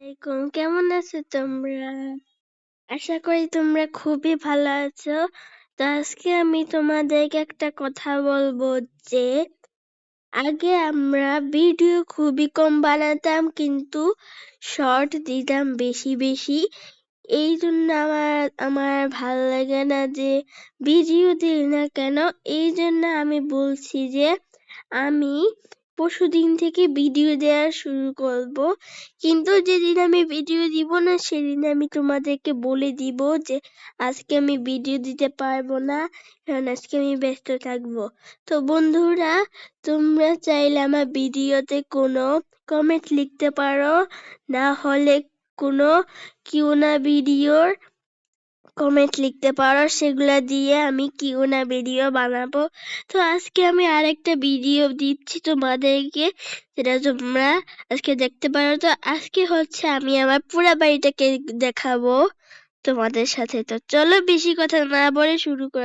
আলাইকুম, কেমন আছো তোমরা? আশা করি তোমরা খুবই ভালো আছো। তো আজকে আমি তোমাদেরকে একটা কথা বলব যে, আগে আমরা ভিডিও খুবই কম বানাতাম কিন্তু শর্ট দিতাম বেশি বেশি। এই জন্য আমার আমার ভালো লাগে না যে ভিডিও দিই না কেন? এই জন্য আমি বলছি যে, আমি পরশুদিন থেকে ভিডিও দেওয়া শুরু করব। কিন্তু যেদিন আমি ভিডিও দিব না, সেদিন আমি তোমাদেরকে বলে দিব যে, আজকে আমি ভিডিও দিতে পারব না, কারণ আজকে আমি ব্যস্ত থাকব। তো বন্ধুরা, তোমরা চাইলে আমার ভিডিওতে কোনো কমেন্ট লিখতে পারো, না হলে কোনো কিউ না ভিডিওর কমেন্ট লিখতে পারো, সেগুলো দিয়ে আমি কিউ না ভিডিও বানাবো। তো আজকে আমি আরেকটা ভিডিও দিচ্ছি তোমাদেরকে, যেটা তোমরা আজকে দেখতে পারো। তো আজকে হচ্ছে আমি আমার পুরা বাড়িটাকে দেখাবো তোমাদের সাথে। তো চলো বেশি কথা না বলে শুরু কর